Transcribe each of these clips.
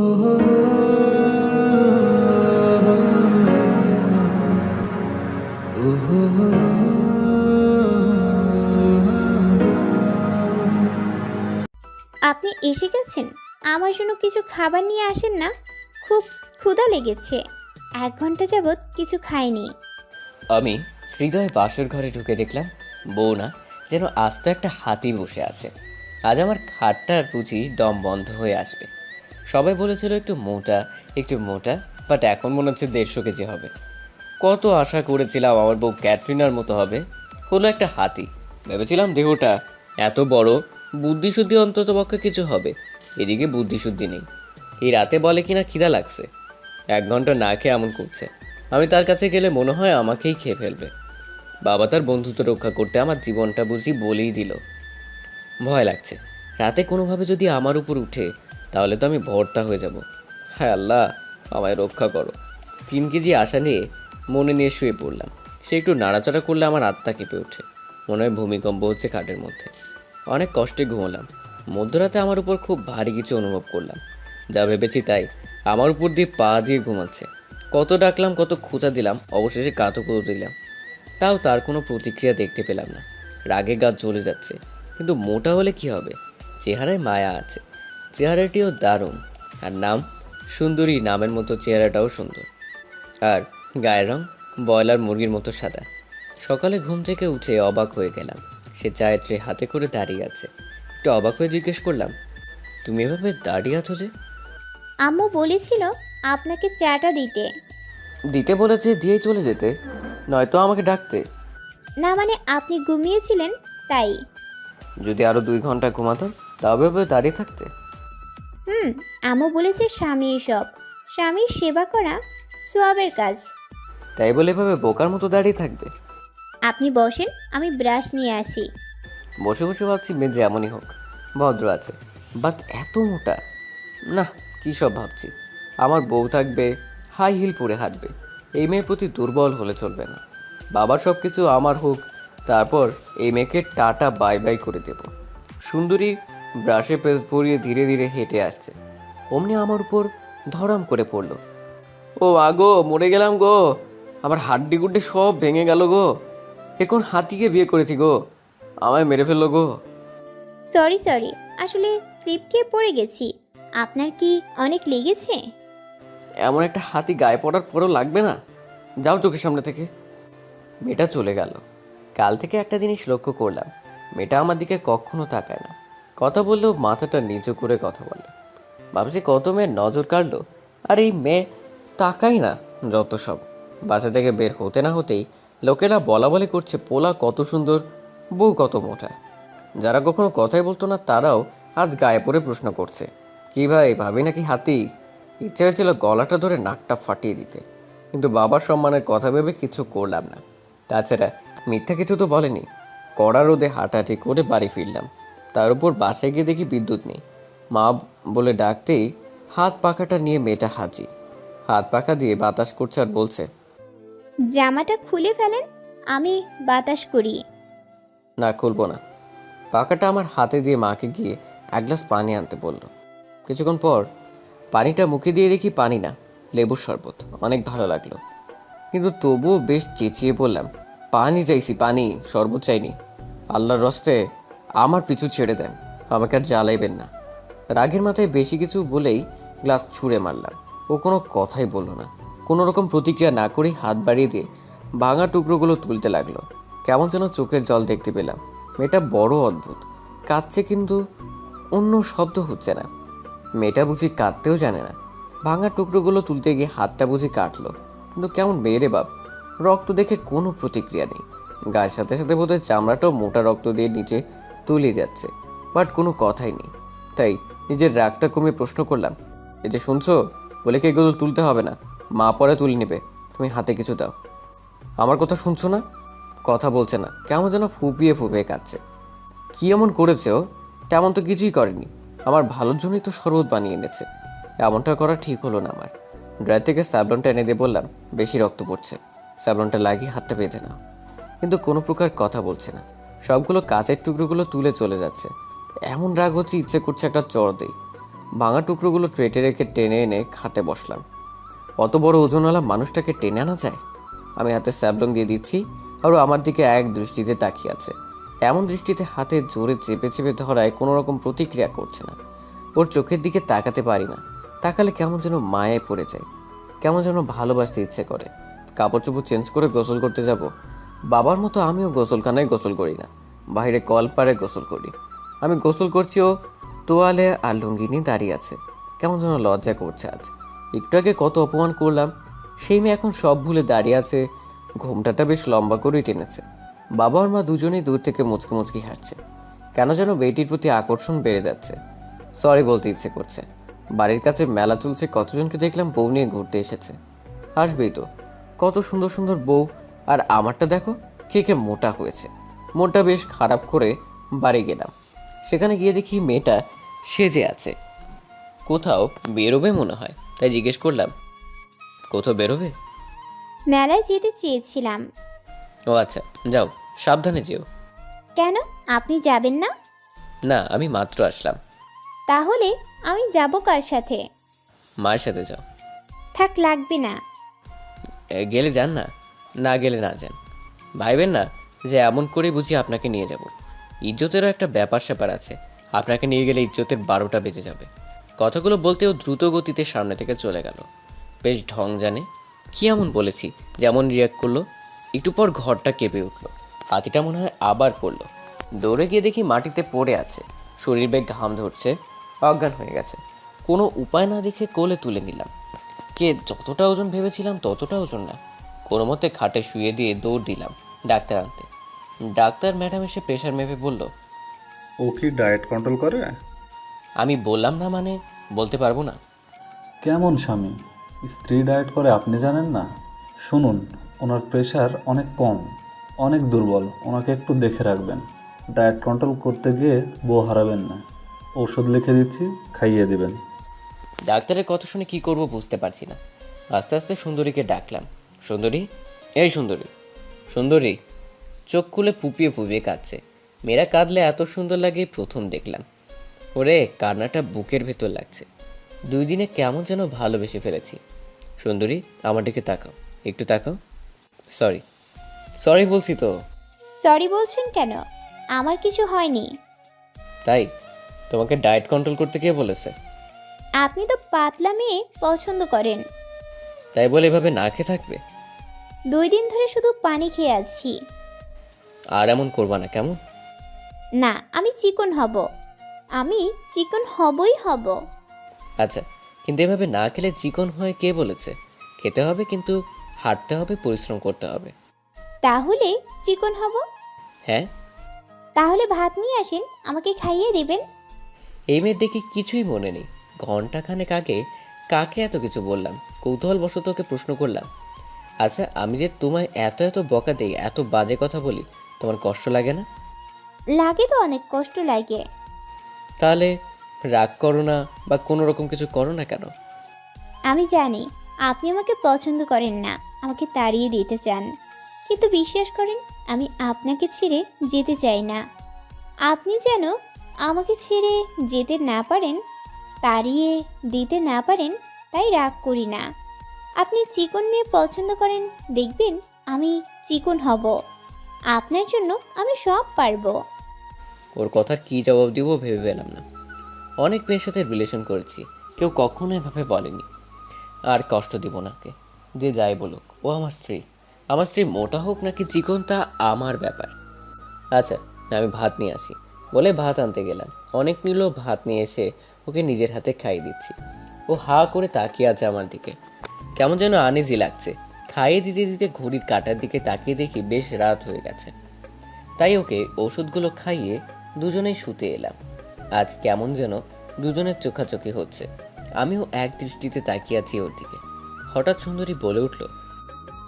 আপনি এসে গেছেন? আমার জন্য কিছু খাবার নিয়ে আসেন না? খুব ক্ষুধা লেগেছে। এক ঘণ্টা যাবৎ কিছু খাইনি। আমি হৃদয় বাসর ঘরে ঢুকে দেখলাম, বউ না, যেন আস্ত একটা হাতি বসে আছে। আজ আমার খাটটার বুঝি দম বন্ধ হয়ে আসবে। সবাই বলেছিল একটু মোটা একটু মোটা বাট এখন মনে হচ্ছে দেড়শো কেজি হবে। কত আশা করেছিলাম আমার বউ ক্যাটরিনার মতো হবে। হলো একটা হাতি। ভেবেছিলাম দেহটা এত বড়, বুদ্ধিশুদ্ধি অন্তত পক্ষে কিছু হবে। এদিকে বুদ্ধিশুদ্ধি নেই। এই রাতে বলে কিনা খিদা লাগছে। এক ঘণ্টা না খেয়ে এমন করছে। আমি তার কাছে গেলে মনে হয় আমাকেই খেয়ে ফেলবে। বাবা তার বন্ধুত্ব রক্ষা করতে আমার জীবনটা বুঝি বলেই দিল। ভয় লাগছে। রাতে কোনোভাবে যদি আমার উপর উঠে তাহলে তো আমি ভর্তা হয়ে যাব। হ্যাঁ আল্লাহ, আমায় রক্ষা করো। তিন কেজি আশা নিয়ে মনে নিয়ে শুয়ে পড়লাম। সে একটু নাড়াচাড়া করলে আমার আত্মা কেঁপে ওঠে। মনে হয় ভূমিকম্প হচ্ছে খাটের মধ্যে। অনেক কষ্টে ঘুমোলাম। মধ্যরাতে আমার উপর খুব ভারী কিছু অনুভব করলাম। যা ভেবেছি তাই আমার উপর দিয়ে পা দিয়ে ঘুমাচ্ছে। কত ডাকলাম, কত খোঁচা দিলাম, অবশেষে কাতও করে দিলাম। তাও তার কোনো প্রতিক্রিয়া দেখতে পেলাম না। রাগে গা জ্বলে যাচ্ছে। কিন্তু মোটা হলে কি হবে? চেহারায় মায়া আছে। চেহারাটিও দারুণ। আর নাম? সুন্দরী নামের মতো চেহারাটাও সুন্দর। আর গায়ের রং? ব্রয়লার মুরগির মতো সাদা। সকালে ঘুম থেকে উঠে অবাক হয়ে গেলাম। সে চায়ের ট্রে হাতে করে দাঁড়িয়ে আছে। একটু অবাক হয়ে জিজ্ঞেস করলাম তুমি এভাবে দাঁড়িয়ে আছো যে? আম্মু বলেছিল আপনাকে চাটা দিতে। দিতে বলেছে দিয়ে চলে যেতে। নয়তো আমাকে ডাকতে। না মানে আপনি ঘুমিয়েছিলেন তাই। যদি আরও দুই ঘণ্টা ঘুমাতাম তবে দাঁড়িয়ে থাকতে? হুম আম্মু বলেছে স্বামী সব স্বামীর সেবা করা সোয়াবের কাজ। তাই বলে এভাবে বোকার মতো দাঁড়িয়ে থাকবে? আপনি বসেন আমি ব্রাশ নিয়ে আসি। বসে বসে ভাবছি মেয়ে যেমনই হোক ভদ্র আছে বাট এত মোটা। না কী সব ভাবছি? আমার বউ থাকবে হাই হিল পরে হাঁটবে এই মেয়ের প্রতি দুর্বল হলে চলবে না। বাবার সব কিছু আমার হোক তারপর এই মেয়েকে টাটা বাই বাই করে দেব। সুন্দরী ব্রাশে পেস্ট ভরিয়ে ধীরে ধীরে হেঁটে আসছে। অমনি আমার উপর ধরাম করে পড়ল। ও আগো মরে গেলাম গো। আমার হাড্ডি গুড্ডি সব ভেঙে গেল গো। এখন হাতিকে বিয়ে করেছি গো? আমায় মেরে ফেলল গো। সরি সরি আসলে স্লিপ খেয়ে পড়ে গেছি। আপনার কি অনেক লেগেছে? এমন একটা হাতি গায়ে পড়ার পরও লাগবে না? যাও চোখের সামনে থেকে। মেয়েটা চলে গেল। কাল থেকে একটা জিনিস লক্ষ্য করলাম। মেয়েটা আমার দিকে কখনো তাকায় না। কথা বললেও মাথাটা নিচু করে কথা বলে ভাবছি কত মেয়ের নজর কাড়লো। আর এই মেয়ে তাকাই না যত সব। বাসা থেকে বের হতে না হতেই লোকেরা বলা বলে করছে, পোলা কত সুন্দর, বউ কত মোটা। যারা কখনো কথাই বলতো না, তারাও আজ গায়ে পড়ে প্রশ্ন করছে, কি ভাই, ভাবি নাকি হাতি? ইচ্ছে হয়েছিল গলাটা ধরে নাকটা ফাটিয়ে দিতে। কিন্তু বাবার সম্মানের কথা ভেবে কিছু করলাম না। তাছাড়া মিথ্যা কিছু তো বলেনি। কড়া রোদে হাঁটাহাঁটি করে বাড়ি ফিরলাম। তার উপর বাসায় গিয়ে দেখি বিদ্যুৎ নেই। মা বলে ডাকতেই হাত পাখাটা নিয়ে মেয়েটা হাজি হাত পাখা দিয়ে বাতাস করছে আর বলছে জামাটা খুলে ফেলেন আমি বাতাস করি। না খুলবো না। পাখাটা আমার হাতে দিয়ে মাকে গিয়ে এক গ্লাস পানি আনতে বলল। কিছুক্ষণ পর পানিটা মুখে দিয়ে দেখি পানি না লেবুর শরবত। অনেক ভালো লাগল। কিন্তু তবুও বেশ চেঁচিয়ে বললাম পানি চাইছি পানি শরবত চাইনি। আল্লাহর রস্তে আমার পিছু ছেড়ে দেন। আমাকে আর জ্বালাইবেন না। রাগের মাথায় বেশি কিছু বলেই গ্লাস ছুঁড়ে মারলাম। ও কোনো কথাই বলল না। কোনো রকম প্রতিক্রিয়া না করেই হাত বাড়িয়ে দিয়ে ভাঙা টুকরোগুলো তুলতে লাগল। কেমন যেন চোখের জল দেখতে পেলাম। মেয়েটা বড় অদ্ভুত। কাঁদছে কিন্তু অন্য শব্দ হচ্ছে না। মেয়েটা বুঝি কাঁদতেও জানে না। ভাঙা টুকরোগুলো তুলতে গিয়ে হাতটা বুঝি কাটলো। কিন্তু কেমন মেয়েরে বাপ। রক্ত দেখে কোনো প্রতিক্রিয়া নেই। গায়ের সাথে সাথে বোধহয় চামড়াটাও মোটা রক্ত দিয়ে নিচে তুলে যাচ্ছে, বাট কোনো কথাই নেই। তাই নিজের রাগটা কমিয়ে প্রশ্ন করলাম, এই যে শুনছো, বলে কি এগুলো তুলতে হবে না? মা পরে তুলে নেবে, তুমি হাতে কিছু দাও। আমার কথা শুনছো না? কথা বলছে না, কেমন যেন ফুপিয়ে ফুপিয়ে কাঁদছে। কি এমন করেছে? ও তেমন তো কিছুই করেনি। আমার ভালোর জন্যই তো শরবত বানিয়ে এনেছে। এমনটা করা ঠিক হলো না আমার। ড্রয়ার থেকে স্যাবলনটা এনে দিয়ে বললাম, বেশি রক্ত পড়ছে স্যাবলনটা লাগিয়ে হাতটা বেঁধে নাও। কিন্তু কোনো প্রকার কথা বলছে না। সবগুলো কাচের টুকরোগুলো তুলে চলে যাচ্ছে। এমন রাগ হচ্ছে ইচ্ছে করছে একটা চড় দেই। ভাঙা টুকরোগুলো ট্রেটে রেখে টেনে এনে খাটে বসলাম। অত বড় ওজনওয়ালা মানুষটাকে টেনে আনা যায়? আমি হাতে স্যাবলন দিয়ে দিচ্ছি আর আমার দিকে এক দৃষ্টিতে তাকিয়ে আছে। এমন দৃষ্টিতে হাতে জোরে চেপে চেপে ধরায় কোনো রকম প্রতিক্রিয়া করছে না। ওর চোখের দিকে তাকাতে পারি না। তাকালে কেমন যেন মায়ায় পড়ে যায়। কেমন যেন ভালোবাসতে ইচ্ছে করে। কাপড় চোপড় চেঞ্জ করে গোসল করতে যাব। বাবার মতো আমিও গোসলখানায় গোসল করি না, বাইরে কল পাড়ে গোসল করি। আমি গোসল করছি ও তোয়ালে আর লুঙ্গি নিয়ে দাঁড়িয়ে আছে। কেমন যেন লজ্জা করছে আজ। একটু আগে কত অপমান করলাম, সেই মেয়ে এখন সব ভুলে দাঁড়িয়ে আছে, ঘোমটাটা বেশ লম্বা করেই টেনেছে। বাবা আর মা দুজনেই দূর থেকে মুচকি মুচকি হাসছে কেন যেন বেটির প্রতি আকর্ষণ বেড়ে যাচ্ছে। সরি বলতে ইচ্ছে করছে। বাড়ির কাছে মেলা চলছে, কতজনকে দেখলাম বউ নিয়ে ঘুরতে এসেছে। আসবেই তো। কত সুন্দর সুন্দর বউ আর আমারটা দেখো কে কে মোটা হয়েছে। মনটা বেশ খারাপ করে বাড়ি গেলাম। সেখানে গিয়ে দেখি মেয়েটা সেজে আছে। কোথাও বেরোবে মনে হয় তাই জিজ্ঞেস করলাম কোথাও বেরোবে? মেলায় যেতে চেয়েছিলাম। ও আচ্ছা যাও সাবধানে যেও। কেন? আপনি যাবেন না? না আমি মাত্র আসলাম। তাহলে আমি যাব কার সাথে? মায়ের সাথে যাও। থাক লাগবে না। এ, গেলে যান না। না গেলে না যান। ভাইবেন না যে এমন করে বুঝি আপনাকে নিয়ে যাব। ইজ্জতেরও একটা ব্যাপার স্যাপার আছে। আপনাকে নিয়ে গেলে ইজ্জতের বারোটা বেজে যাবে। কথাগুলো বলতেও দ্রুত গতিতে সামনে থেকে চলে গেল। বেশ ঢং জানে। কি এমন বলেছি? যেমন রিয়াক্ট করল। একটু পর ঘরটা কেঁপে উঠল। হাতিটা মনে হয় আবার পড়ল। দৌড়ে গিয়ে দেখি মাটিতে পড়ে আছে। শরীর বেগ ঘাম ধরছে। অজ্ঞান হয়ে গেছে। কোনো উপায় না দেখে কোলে তুলে নিলাম। কে যতটা ওজন ভেবেছিলাম ততটা ওজন না। কোনো মতে খাটে শুয়ে দিয়ে দৌড় দিলাম ডাক্তার আনতে। ডাক্তার ম্যাডাম এসে প্রেশার মেপে বলল ও কি ডায়েট কন্ট্রোল করে? আমি বললাম না মানে বলতে পারব না। কেমন স্বামী? স্ত্রী ডায়েট করে আপনি জানেন না? শুনুন ওনার প্রেশার অনেক কম অনেক দুর্বল ওনাকে একটু দেখে রাখবেন। ডায়েট কন্ট্রোল করতে গিয়ে বউ হারাবেন না। ওষুধ লিখে দিচ্ছি খাইয়ে দিবেন। ডাক্তারের কথা শুনে কি করব বুঝতে পারছি না। আস্তে আস্তে সুন্দরীকে ডাকলাম সুন্দরী? এই সুন্দরী। সুন্দরী চোখ খুলে পুপিয়ে পুপিয়ে কাঁদছে। মেয়েরা কাঁদলে এত সুন্দর লাগে প্রথম দেখলাম। ওরে কান্নাটা বুকের ভেতর লাগছে। দুই দিনে কেমন যেন ভালোবেসে ফেলেছি। সুন্দরী আমার দিকে তাকাও। একটু তাকাও। সরি সরি বলছি তো। সরি বলছেন কেন? আমার কিছু হয়নি। তাই? তোমাকে ডায়েট কন্ট্রোল করতে কে বলেছে? আপনি তো পাতলা মেয়ে পছন্দ করেন। তাই বলে এভাবে না খেয়ে থাকবে? দুই দিন ধরে শুধু পানি খেয়ে আছি। আর এমন করবা না কেমন? না আমি চিকন হব। আমি চিকন হবই হব। আচ্ছা কিন্তু এভাবে না খেলে চিকন হয়ে কে বলেছে? খেতে হবে কিন্তু হাঁটতে হবে পরিশ্রম করতে হবে। তাহলে চিকন হব? হ্যাঁ। তাহলে ভাত নিয়ে আসেন আমাকে খাইয়ে দেবেন। এই মেয়ের দেখে কিছুই মনে নেই। ঘন্টাখানেক আগে কাকে এত কিছু বললাম? কৌতূহলবশত ওকে প্রশ্ন করলাম আচ্ছা আমি যে তোমায় এত এত বকা দেই এত বাজে কথা বলি তোমার কষ্ট লাগে না? লাগে তো অনেক কষ্ট লাগে। তাহলে রাগ করো না বা কোনো রকম কিছু করো না কেন? আমি জানি আপনি আমাকে পছন্দ করেন না আমাকে তাড়িয়ে দিতে চান। কিন্তু বিশ্বাস করেন আমি আপনাকে ছেড়ে যেতে চাই না। আপনি যেন আমাকে ছেড়ে যেতে না পারেন তাড়িয়ে দিতে না পারেন তাই রাগ করি না। আপনি চিকন মেয়ে পছন্দ করেন, দেখবেন আমি চিকন হব। আপনার জন্য আমি সব পারব। ওর কথার কী জবাব দিব ভেবে পেলাম না। অনেক মেয়ের সাথে রিলেশন করেছি, কেউ কখনো এভাবে বলেনি। আর কষ্ট দিব না ওকে, যে যাই বলুক, ও আমার স্ত্রী। আমার স্ত্রী মোটা হোক নাকি চিকন, তা আমার ব্যাপার। আচ্ছা আমি ভাত নিয়ে আসি। বলে ভাত আনতে গেলাম। অনেক নিল, ভাত নিয়ে এসে ওকে নিজের হাতে খাইয়ে দিচ্ছি। ও হা করে তাকিয়ে আছে আমার দিকে। কেমন যেন আনিজি লাগছে। খাইয়ে দিতে দিতে ঘড়ির কাটার দিকে তাকিয়ে দেখি বেশ রাত হয়ে গেছে। তাই ওকে ওষুধগুলো খাইয়ে দুজনেই শুতে এলাম। আজ কেমন যেন দুজনের চোখাচোখি হচ্ছে। আমিও এক দৃষ্টিতে তাকিয়ে আছি ওর দিকে। হঠাৎ সুন্দরী বলে উঠল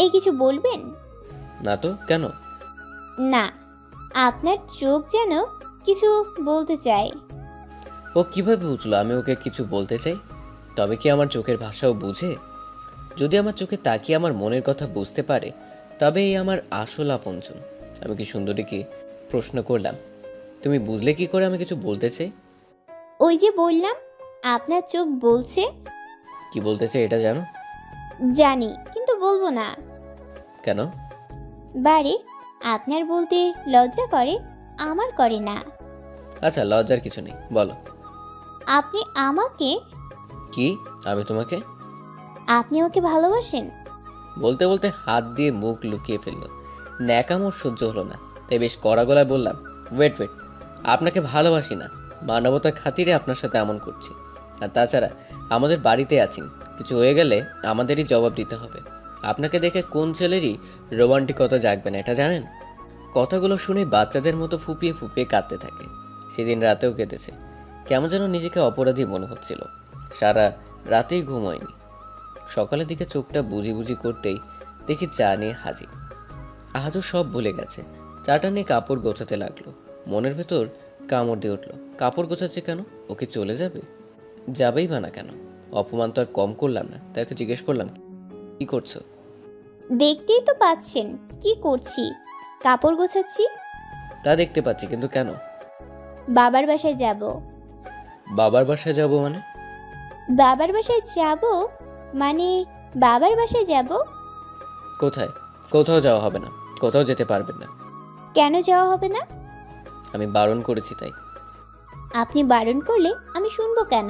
এই কিছু বলবেন? না তো কেন? না আপনার চোখ যেন কিছু বলতে চায়। ও কীভাবে বুঝলো আমি ওকে কিছু বলতে চাই? তবে কি আমার চোখের ভাষাও বুঝে? যদি আমার চোখে তাকিয়ে আমার মনের কথা বুঝতে পারে তবে এই আমার আসল আপনজন। আমি কি সুন্দরীকে প্রশ্ন করলাম? তুমি বুঝলে কি করে আমি কিছু বলতে চাই? ওই যে বললাম আপনার চোখ বলছে। কি বলতেছে এটা জানো? জানি কিন্তু বলব না। কেন? বারে আপনার বলতে লজ্জা করে আমার করে না। আচ্ছা লজ্জার কিছু নেই বলো। আপনি আমাকে কি? আমি তোমাকে? আপনি আমাকে ভালোবাসেন? বলতে বলতে হাত দিয়ে মুখ লুকিয়ে ফেলল। ন্যাকামোর সহ্য হলো না। তাই বেশ কড়া গলায় বললাম ওয়েট ওয়েট আপনাকে ভালোবাসি না। মানবতার খাতিরে আপনার সাথে এমন করছি। আর তাছাড়া আমাদের বাড়িতে আছেন। কিছু হয়ে গেলে আমাদেরই জবাব দিতে হবে। আপনাকে দেখে কোন ছেলেরই রোমান্টিকতা জাগবে না এটা জানেন? কথাগুলো শুনে বাচ্চাদের মতো ফুপিয়ে ফুপিয়ে কাঁদতে থাকে। সেদিন রাতেও কেঁদেছে। কেমন যেন নিজেকে অপরাধী মনে হচ্ছিল। সারা রাতেই ঘুম হয়নি সকালের দিকে চোখটা বুঝি বুঝি করতেই দেখি চা নিয়ে হাজির। আজও সব ভুলে গেছে। চাটা নিয়ে কাপড় গোছাতে লাগল। মনের ভেতর কামড় দিয়ে উঠল। কাপড় গোছাচ্ছে কেন? ওকে চলে যাবে? যাবেই বা না কেন? অপমান তো আর কম করলাম না। তাকে জিজ্ঞেস করলাম কি করছ? দেখতেই তো পাচ্ছেন। কি করছি? কাপড় গোছাচ্ছি? তা দেখতে পাচ্ছি কিন্তু কেন? বাবার বাসায় যাব। বাবার বাসায় যাব মানে? বাবার বাসায় যাব? মানে বাবার বাসায় যাব? কোথায়? কোথাও যাওয়া হবে না। কোথাও যেতে পারবেন না। কেন যাওয়া হবে না? আমি বারণ করেছি তাই। আপনি বারণ করলে আমি শুনব কেন?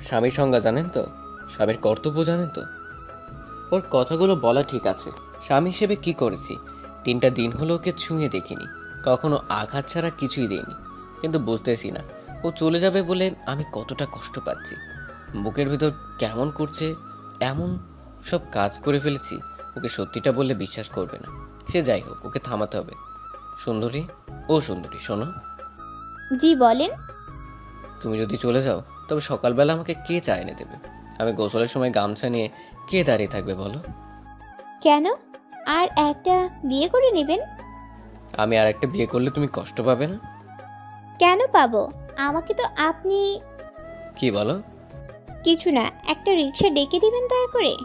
স্বামীর সংজ্ঞা জানেন তো? স্বামীর কর্তব্য জানেন তো? ওর কথাগুলো বলা ঠিক আছে। স্বামী হিসেবে কি করেছি? তিনটা দিন হলো ওকে ছুঁয়ে দেখিনি। কখনো আঘাত ছাড়া কিছুই দেয়নি কিন্তু বুঝতেছি না। ও চলে যাবে বলে আমি কতটা কষ্ট পাচ্ছি। বুকের ভিতর কেমন করছে এমন সব কাজ করে ফেলেছি ওকে সত্যিটা বললে বিশ্বাস করবে না। সে যাই হোক ওকে থামাতে হবে। সুন্দরী? ও সুন্দরী শোনো। জি বলেন। তুমি যদি চলে যাও তবে সকালবেলা আমাকে কে চা এনে দেবে? আমি গোসলের সময় গামছা নিয়ে কে দাঁড়িয়ে থাকবে বলো? কেন? আর একটা বিয়ে করে নেবেন? আমি আর একটা বিয়ে করলে তুমি কষ্ট পাবে না? কেন পাবো? আমাকে তো আপনি কি বলো? কিছু না একটা রিক্সা ডেকে দিবেন দয়া করে?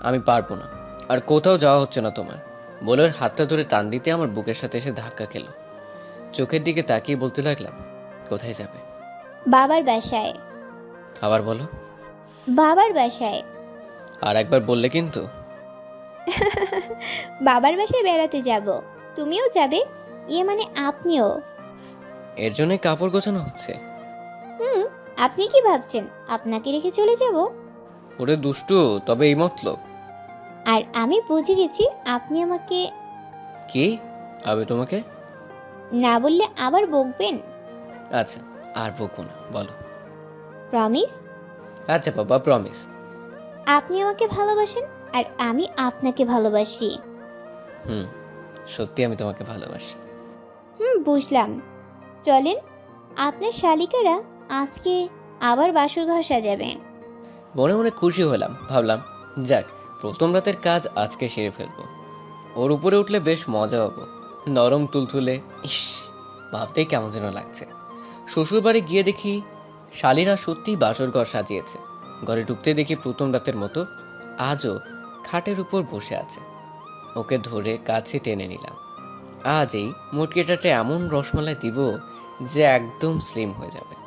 আমি পারব না। আর কোথাও যাওয়া হচ্ছে না তোমার। বলে হাতটা ধরে টান দিতে আমার বুকের সাথে এসে ধাক্কা খেলো। চোখের দিকে তাকিয়ে বলতে লাগলাম কোথায় যাবে? বাবার বাসায়। আবার বলো। বাবার বাসায়। আর একবার বললে কিন্তু? বাবার বাসায় বেড়াতে যাব। তুমিও যাবে? ইয়ে মানে আপনিও। এর জন্যই কাপড় গোছানো হচ্ছে। আপনি কি ভাবছেন? আপনাকে রেখে চলে যাব? ওরে দুষ্টু তবে এই মতলব। আর আমি বুঝে গেছি আপনি আমাকে কি? আমি তোমাকে? না বললে আবার বকবেন? আচ্ছা আর বকবো না বলো। প্রমিস আচ্ছা বাবা প্রমিস আপনি আমাকে ভালোবাসেন আর আমি আপনাকে ভালোবাসি। হুম সত্যি আমি তোমাকে ভালোবাসি। হুম বুঝলাম। চলেন আপনার শালিকারা আজকে আবার বাসর ঘর সাজাবে। মনে মনে খুশি হলাম, ভাবলাম, যাক, প্রথম রাতের কাজ আজকে সেরে ফেলব। ওর উপরে উঠলে বেশ মজা হব। নরম তুলতুলে ইস, ভাবতেই কেমন যেন লাগছে। শ্বশুর বাড়ি গিয়ে দেখি শালিরা সত্যিই বাসর ঘর সাজিয়েছে। ঘরে ঢুকতে দেখি প্রথম রাতের মতো আজও খাটের উপর বসে আছে। ওকে ধরে কাছে টেনে নিলাম। আজ এই মুটকেটাতে এমন রসমালাই দিব যে একদম স্লিম হয়ে যাবে।